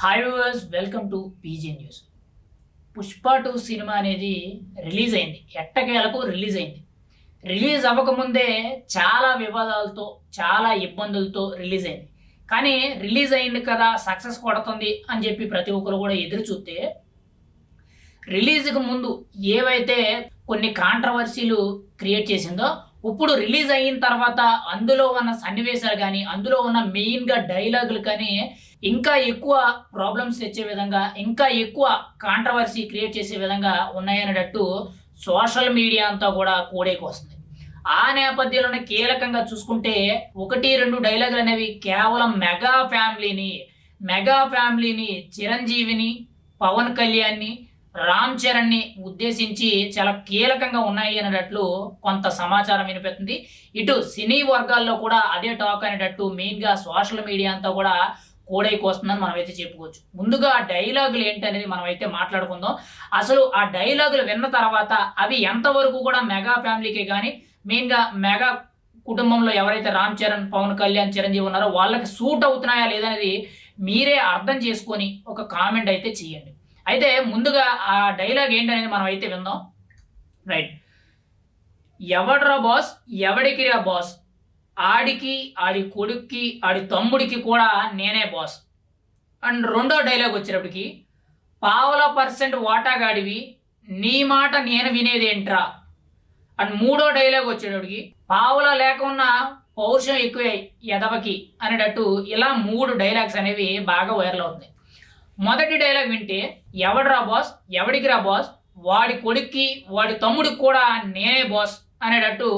Hi viewers welcome to PG news Pushpa two cinema అనేది release అయింది. ఎట్టకేలకు release అయింది. రిలీజ్ అవ్వకముందే చాలా వివాదాలతో చాలా ఇబ్బందులతో రిలీజ్ అయింది. కానీ రిలీజ్ అయింది కదా సక్సెస్ కొడుతుంది అని చెప్పి ప్రతి ఒక్కరు కూడా ఎదురు చూస్తే రిలీజ్కి ముందు ఏవైతే కొన్ని కాంట్రవర్సీలు క్రియేట్ చేసిందో ఇప్పుడు రిలీజ్ అయిన తర్వాత అందులో ఉన్న సన్నివేశాలు కానీ అందులో ఉన్న మెయిన్గా డైలాగులు కానీ ఇంకా ఎక్కువ ప్రాబ్లమ్స్ తెచ్చే విధంగా ఇంకా ఎక్కువ కాంట్రవర్సీ క్రియేట్ చేసే విధంగా ఉన్నాయనేటట్టు సోషల్ మీడియా అంతా కూడా కోడేకి వస్తుంది. ఆ నేపథ్యంలోనే కీలకంగా చూసుకుంటే ఒకటి రెండు డైలాగులు అనేవి కేవలం మెగా ఫ్యామిలీని మెగా ఫ్యామిలీని చిరంజీవిని పవన్ కళ్యాణ్ని రామ్ చరణ్ని ఉద్దేశించి చాలా కీలకంగా ఉన్నాయి అనేటట్లు కొంత సమాచారం వినిపిస్తుంది. ఇటు సినీ వర్గాల్లో కూడా అదే టాక్ అనేటట్టు మెయిన్గా సోషల్ మీడియా అంతా కూడా కోడైకి వస్తుందని మనం అయితే చెప్పుకోవచ్చు. ముందుగా ఆ డైలాగులు ఏంటనేది మనం అయితే మాట్లాడుకుందాం. అసలు ఆ డైలాగులు విన్న తర్వాత అవి ఎంతవరకు కూడా మెగా ఫ్యామిలీకి కానీ మెయిన్గా మెగా కుటుంబంలో ఎవరైతే రామ్ చరణ్ పవన్ కళ్యాణ్ చిరంజీవి ఉన్నారో వాళ్ళకి సూట్ అవుతున్నాయా లేదనేది మీరే అర్థం చేసుకొని ఒక కామెంట్ అయితే చేయండి. అయితే ముందుగా ఆ డైలాగ్ ఏంటనేది మనం అయితే విందాం. రైట్. ఎవడ్రా బాస్? ఎవడికిరా బాస్? ఆడికి ఆడి కొడుక్కి ఆడి తమ్ముడికి కూడా నేనే బాస్ అండ్ రెండో డైలాగ్ వచ్చేటప్పటికి పావుల పర్సెంట్ వాటాగాడివి నీ మాట నేను వినేదేంట్రా? అండ్ మూడో డైలాగ్ వచ్చేటప్పటికి పావుల లేకున్నా పౌరుషం ఎక్కువే ఎదవకి అనేటట్టు ఇలా మూడు డైలాగ్స్ అనేవి బాగా వైరల్ అవుతుంది మొదటి డైలాగ్ వింటే ఎవడరా బాస్ ఎవడికి రా బాస్ వాడి కొడుక్కి వాడి తమ్ముడికి కూడా నేనే బాస్ అనేటట్టు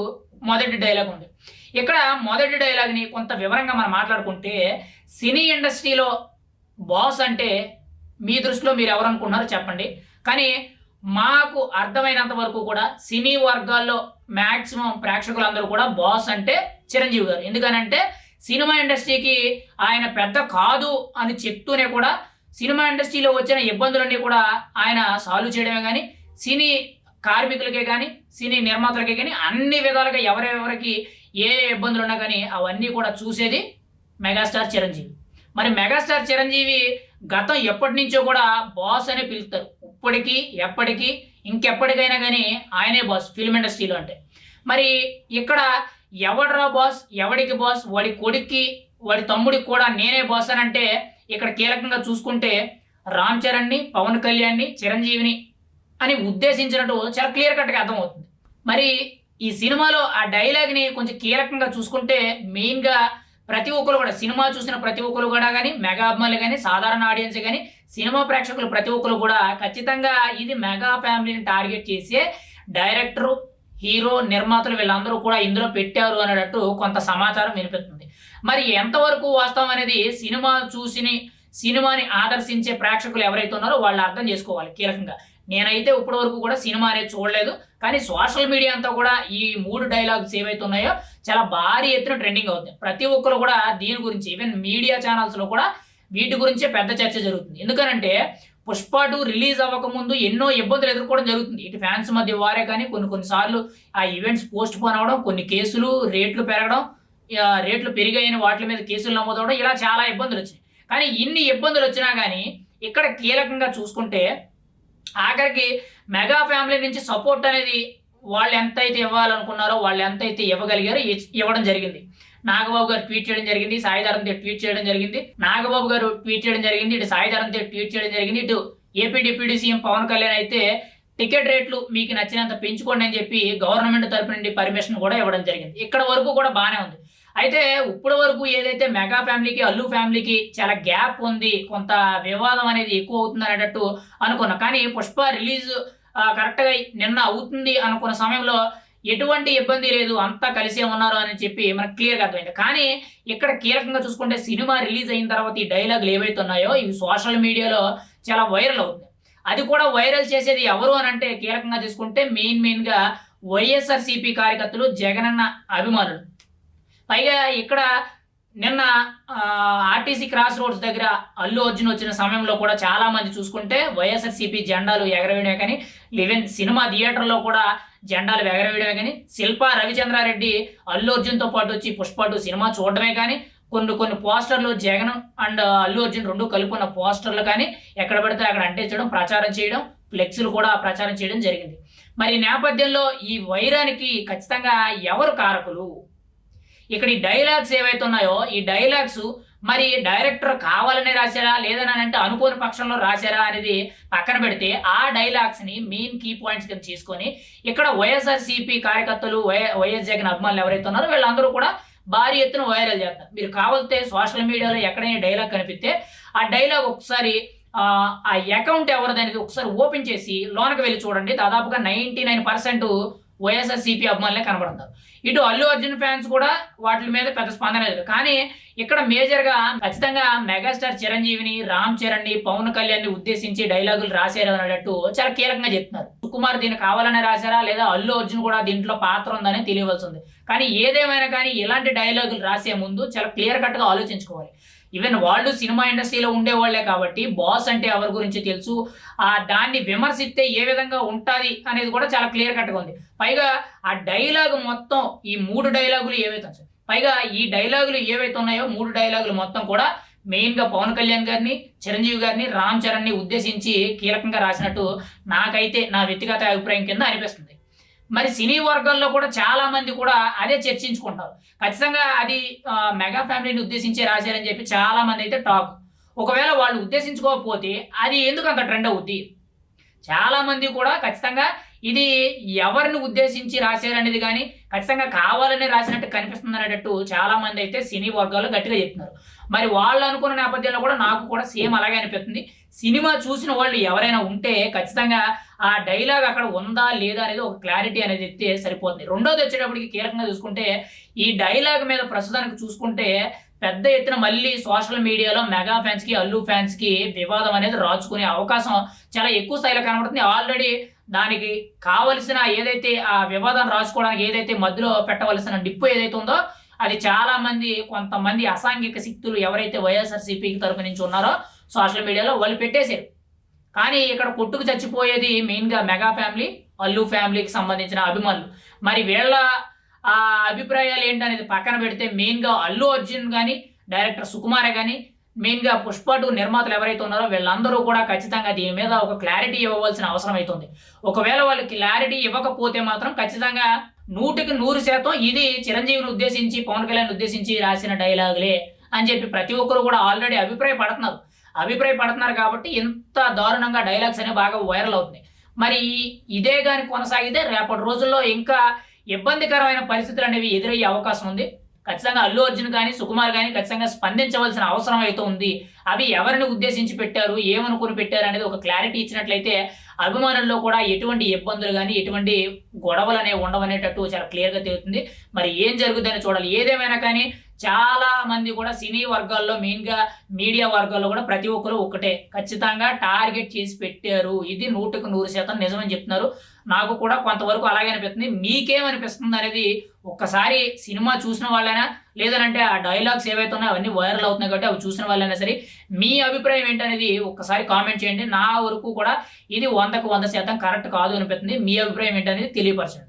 మొదటి డైలాగ్ ఉంది. ఇక్కడ మొదటి డైలాగ్ని కొంత వివరంగా మనం మాట్లాడుకుంటే సినీ ఇండస్ట్రీలో బాస్ అంటే మీ దృష్టిలో మీరు ఎవరు అనుకున్నారో చెప్పండి. కానీ మాకు అర్థమైనంత వరకు కూడా సినీ వర్గాల్లో మ్యాక్సిమం ప్రేక్షకులందరూ కూడా బాస్ అంటే చిరంజీవి గారు. ఎందుకనంటే సినిమా ఇండస్ట్రీకి ఆయన పెద్ద కాదు అని చెప్తూనే కూడా సినిమా ఇండస్ట్రీలో వచ్చిన ఇబ్బందులన్నీ కూడా ఆయన సాల్వ్ చేయడమే కానీ సినీ కార్మికులకే కానీ సినీ నిర్మాతలకే కానీ అన్ని విధాలుగా ఎవరెవరికి ఏ ఇబ్బందులు ఉన్నా కానీ అవన్నీ కూడా చూసేది మెగాస్టార్ చిరంజీవి. మరి మెగాస్టార్ చిరంజీవి గతం ఎప్పటి నుంచో కూడా బాస్ అనే పిలుస్తారు. ఇప్పటికీ ఎప్పటికీ ఇంకెప్పటికైనా కానీ ఆయనే బాస్ ఫిల్మ్ ఇండస్ట్రీలో అంటే. మరి ఇక్కడ ఎవడరా బాస్ ఎవడికి బాస్ వాడి కొడుక్కి వాడి తమ్ముడికి కూడా నేనే బాస్ అని అంటే ఇక్కడ కీలకంగా చూసుకుంటే రామ్ చరణ్ని పవన్ కళ్యాణ్ని చిరంజీవిని అని ఉద్దేశించినట్టు చాలా క్లియర్ కట్గా అర్థమవుతుంది. మరి ఈ సినిమాలో ఆ డైలాగ్ని కొంచెం కీలకంగా చూసుకుంటే మెయిన్గా ప్రతి ఒక్కరు కూడా సినిమా చూసిన ప్రతి ఒక్కరు కూడా కానీ మెగా అభిమానులు కానీ సాధారణ ఆడియన్స్ కానీ సినిమా ప్రేక్షకులు ప్రతి ఒక్కరు కూడా ఖచ్చితంగా ఇది మెగా ఫ్యామిలీని టార్గెట్ చేసే డైరెక్టరు హీరో నిర్మాతలు వీళ్ళందరూ కూడా ఇందులో పెట్టారు అనేటట్టు కొంత సమాచారం వినిపిస్తుంది. మరి ఎంతవరకు వాస్తవం అనేది సినిమా చూసిని సినిమాని ఆదర్శించే ప్రేక్షకులు ఎవరైతే ఉన్నారో వాళ్ళు అర్థం చేసుకోవాలి. కీలకంగా నేనైతే ఇప్పటి వరకు కూడా సినిమా అనేది చూడలేదు కానీ సోషల్ మీడియా అంతా కూడా ఈ మూడు డైలాగ్స్ ఏవైతే ఉన్నాయో చాలా భారీ ఎత్తున ట్రెండింగ్ అవుతుంది ప్రతి ఒక్కరు కూడా దీని గురించి ఈవెన్ మీడియా ఛానల్స్లో కూడా వీటి గురించే పెద్ద చర్చ జరుగుతుంది. ఎందుకనంటే పుష్ప టూ రిలీజ్ అవ్వకముందు ఎన్నో ఇబ్బందులు ఎదుర్కోవడం జరుగుతుంది. ఇటు ఫ్యాన్స్ మధ్య వారే కానీ కొన్ని కొన్నిసార్లు ఆ ఈవెంట్స్ పోస్ట్ పోన్ అవ్వడం కొన్ని కేసులు రేట్లు పెరగడం రేట్లు పెరిగాయని వాటి మీద కేసులు నమోదవడం ఇలా చాలా ఇబ్బందులు వచ్చాయి కానీ ఇన్ని ఇబ్బందులు వచ్చినా కానీ ఇక్కడ కీలకంగా చూసుకుంటే ఆఖరికి మెగా ఫ్యామిలీ నుంచి సపోర్ట్ అనేది వాళ్ళు ఎంతైతే ఇవ్వాలనుకున్నారో వాళ్ళు ఎంతైతే ఇవ్వగలిగారో ఇవ్వడం జరిగింది. నాగబాబు గారు ట్వీట్ చేయడం జరిగింది సాయిధరం తేజ్ ట్వీట్ చేయడం జరిగింది. నాగబాబు గారు ట్వీట్ చేయడం జరిగింది ఇటు సాయిధరం తేజ్ ట్వీట్ చేయడం జరిగింది. ఇటు AP deputy CM Pawan Kalyan అయితే టికెట్ రేట్లు మీకు నచ్చినంత పెంచుకోండి అని చెప్పి గవర్నమెంట్ తరపు నుండి పర్మిషన్ కూడా ఇవ్వడం జరిగింది. ఇక్కడ వరకు కూడా బాగానే ఉంది. అయితే ఇప్పటి వరకు ఏదైతే మెగా ఫ్యామిలీకి అల్లు ఫ్యామిలీకి చాలా గ్యాప్ ఉంది కొంత వివాదం అనేది ఎక్కువ అవుతుంది అనేటట్టు అనుకున్నా. కానీ పుష్ప రిలీజ్ కరెక్ట్గా నిన్న అవుతుంది అనుకున్న సమయంలో ఎటువంటి ఇబ్బంది లేదు అంతా కలిసే ఉన్నారు అని చెప్పి మనకు క్లియర్గా అర్థమైంది. కానీ ఇక్కడ కీలకంగా చూసుకుంటే సినిమా రిలీజ్ అయిన తర్వాత ఈ డైలాగులు ఏవైతే ఉన్నాయో ఇవి సోషల్ మీడియాలో చాలా వైరల్ అవుతుంది అది కూడా వైరల్ చేసేది ఎవరు అని అంటే కీలకంగా చూసుకుంటే మెయిన్ మెయిన్గా వైఎస్ఆర్సీపీ కార్యకర్తలు జగనన్న అభిమానులు. పైగా ఇక్కడ నిన్న ఆర్టీసీ క్రాస్ రోడ్స్ దగ్గర అల్లు అర్జున్ వచ్చిన సమయంలో కూడా చాలా మంది చూసుకుంటే వైఎస్ఆర్సీపీ జెండాలు ఎగరవేయడమే కానీ లివెన్ సినిమా థియేటర్లో కూడా జెండాలు ఎగరవేయడమే కానీ శిల్ప రవిచంద్రారెడ్డి అల్లు అర్జున్తో పాటు వచ్చి పుష్ప టూ సినిమా చూడడమే కానీ కొన్ని కొన్ని పోస్టర్లు జగన్ అండ్ అల్లు అర్జున్ రెండు కలుపుకున్న పోస్టర్లు కానీ ఎక్కడ పడితే అక్కడ అంటించడం ప్రచారం చేయడం ఫ్లెక్స్లు కూడా ప్రచారం చేయడం జరిగింది. మరి నేపథ్యంలో ఈ వైరానికి ఖచ్చితంగా ఎవరు కారకులు? ఇక్కడ ఈ డైలాగ్స్ ఏవైతే ఉన్నాయో ఈ డైలాగ్స్ మరి డైరెక్టర్ కావాలనే రాశారా లేదని అంటే అనుకోని పక్షంలో రాశారా అనేది పక్కన పెడితే ఆ డైలాగ్స్ని మెయిన్ కీ పాయింట్స్ కింద తీసుకొని ఇక్కడ వైఎస్ఆర్సీపీ కార్యకర్తలు వై వైఎస్ జగన్ అభిమానులు ఎవరైతే ఉన్నారో వీళ్ళందరూ కూడా భారీ ఎత్తున వైరల్ చేస్తారు. మీరు కావాలితే సోషల్ మీడియాలో ఎక్కడైనా డైలాగ్ కనిపిస్తే ఆ డైలాగ్ ఒకసారి ఆ అకౌంట్ ఎవరిదనేది ఒకసారి ఓపెన్ చేసి లోనకి వెళ్ళి చూడండి. దాదాపుగా నైంటీ నైన్ పర్సెంట్ వైఎస్ఆర్సీపీ అభిమానులే కనబడతారు. ఇటు అల్లు అర్జున్ ఫ్యాన్స్ కూడా వాటి మీద పెద్ద స్పందన లేదు. కానీ ఇక్కడ మేజర్గా ఖచ్చితంగా మెగాస్టార్ చిరంజీవిని రామ్ చరణ్ని పవన్ కళ్యాణ్ని ఉద్దేశించి డైలాగులు రాశారు అనేటట్టు చాలా కీలకంగా చెప్తున్నారు. సుకుమార్ దీన్ని కావాలని రాశారా లేదా అల్లు అర్జున్ కూడా దీంట్లో పాత్ర ఉందని తెలియవలసి ఉంది. కానీ ఏదేమైనా కానీ ఇలాంటి డైలాగులు రాసే ముందు చాలా క్లియర్ కట్గా ఆలోచించుకోవాలి. ఈవెన్ వాళ్ళు సినిమా ఇండస్ట్రీలో ఉండేవాళ్ళే కాబట్టి బాస్ అంటే ఎవరి గురించి తెలుసు? ఆ దాన్ని విమర్శిస్తే ఏ విధంగా ఉంటుంది అనేది కూడా చాలా క్లియర్ కట్గా ఉంది. పైగా ఆ డైలాగ్ మొత్తం ఈ మూడు డైలాగులు ఏవైతే పైగా ఈ డైలాగులు ఏవైతే ఉన్నాయో మూడు డైలాగులు మొత్తం కూడా మెయిన్గా పవన్ కళ్యాణ్ గారిని చిరంజీవి గారిని రామ్ చరణ్ని ఉద్దేశించి కీలకంగా రాసినట్టు నాకైతే నా వ్యక్తిగత అభిప్రాయం కింద అనిపిస్తుంది. మరి సినీ వర్గాల్లో కూడా చాలా మంది కూడా అదే చర్చించుకుంటారు ఖచ్చితంగా అది మెగా ఫ్యామిలీని ఉద్దేశించి రాశారని చెప్పి చాలా మంది అయితే టాక్. ఒకవేళ వాళ్ళు ఉద్దేశించుకోకపోతే అది ఎందుకు అంత ట్రెండ్ అవుద్ది? చాలా మంది కూడా ఖచ్చితంగా ఇది ఎవరిని ఉద్దేశించి రాశారనేది కానీ ఖచ్చితంగా కావాలని రాసినట్టు కనిపిస్తుంది అనేటట్టు చాలా మంది అయితే సినీ వర్గాల్లో గట్టిగా చెప్తున్నారు. మరి వాళ్ళు అనుకున్న నేపథ్యంలో కూడా నాకు కూడా సేమ్ అలాగే అనిపిస్తుంది. సినిమా చూసిన వాళ్ళు ఎవరైనా ఉంటే ఖచ్చితంగా ఆ డైలాగ్ అక్కడ ఉందా లేదా అనేది ఒక క్లారిటీ అనేది ఇస్తే సరిపోతుంది. రెండోది వచ్చేటప్పటికి కీలకంగా చూసుకుంటే ఈ డైలాగ్ మీద ప్రస్తుతానికి చూసుకుంటే పెద్ద ఎత్తున మళ్ళీ సోషల్ మీడియాలో మెగా ఫ్యాన్స్కి అల్లు ఫ్యాన్స్కి వివాదం అనేది రాచుకునే అవకాశం చాలా ఎక్కువ స్థాయిలో కనబడుతుంది. ఆల్రెడీ దానికి కావలసిన ఏదైతే ఆ వివాదం రాసుకోవడానికి ఏదైతే మధ్యలో పెట్టవలసిన డిప్పు ఏదైతే ఉందో అది చాలా మంది కొంతమంది అసాంఘిక శక్తులు ఎవరైతే వైఎస్ఆర్సీపీకి తరపు నుంచి ఉన్నారో సోషల్ మీడియాలో వాళ్ళు పెట్టేశారు. కానీ ఇక్కడ కొట్టుకు చచ్చిపోయేది మెయిన్గా మెగా ఫ్యామిలీ అల్లు ఫ్యామిలీకి సంబంధించిన అభిమానులు. మరి వీళ్ళ ఆ అభిప్రాయాలు ఏంటనేది పక్కన పెడితే మెయిన్గా అల్లు అర్జున్ కానీ డైరెక్టర్ సుకుమారే కానీ మెయిన్గా పుష్ప టూ నిర్మాతలు ఎవరైతే ఉన్నారో వీళ్ళందరూ కూడా ఖచ్చితంగా దీని మీద ఒక క్లారిటీ ఇవ్వవలసిన అవసరం అవుతుంది ఒకవేళ వాళ్ళు క్లారిటీ ఇవ్వకపోతే మాత్రం ఖచ్చితంగా నూటికి నూరు శాతం ఇది చిరంజీవిని ఉద్దేశించి పవన్ కళ్యాణ్ ఉద్దేశించి రాసిన డైలాగులే అని చెప్పి ప్రతి ఒక్కరు కూడా ఆల్రెడీ అభిప్రాయపడుతున్నారు. అభిప్రాయపడుతున్నారు కాబట్టి ఇంత దారుణంగా డైలాగ్స్ అనేవి బాగా వైరల్ అవుతున్నాయి. మరి ఇదే కానీ కొనసాగితే రేపటి రోజుల్లో ఇంకా ఇబ్బందికరమైన పరిస్థితులు అనేవి ఎదురయ్యే అవకాశం ఉంది. ఖచ్చితంగా అల్లు అర్జున్ కానీ సుకుమార్ కానీ ఖచ్చితంగా స్పందించవలసిన అవసరం అయితే ఉంది. అవి ఎవరిని ఉద్దేశించి పెట్టారు ఏమనుకుని పెట్టారు అనేది ఒక క్లారిటీ ఇచ్చినట్లయితే అభిమానుల్లో కూడా ఎటువంటి ఇబ్బందులు కానీ ఎటువంటి గొడవలు అనేవి ఉండవనేటట్టు చాలా క్లియర్గా తెలుస్తుంది. మరి ఏం జరుగుతుందని చూడాలి. ఏదేమైనా కానీ చాలా మంది కూడా సినీ వర్గాల్లో మెయిన్గా మీడియా వర్గాల్లో కూడా ప్రతి ఒక్కరు ఒకటే. ఖచ్చితంగా టార్గెట్ చేసి పెట్టారు. ఇది నూటుకు నూరు శాతం నిజమని చెప్తున్నారు. నాకు కూడా కొంతవరకు అలాగే అనిపిస్తుంది. మీకేమనిపిస్తుంది అనేది ఒక్కసారి సినిమా చూసిన వాళ్ళైనా లేదనంటే ఆ డైలాగ్స్ ఏవైతే ఉన్నాయో అవన్నీ వైరల్ అవుతున్నాయి కాబట్టి అవి చూసిన వాళ్ళైనా సరే మీ అభిప్రాయం ఏంటనేది ఒక్కసారి కామెంట్ చేయండి. నా వరకు కూడా ఇది వందకు వంద శాతం కరెక్ట్ కాదు అనిపిస్తుంది. మీ అభిప్రాయం ఏంటనేది తెలియపరచండి.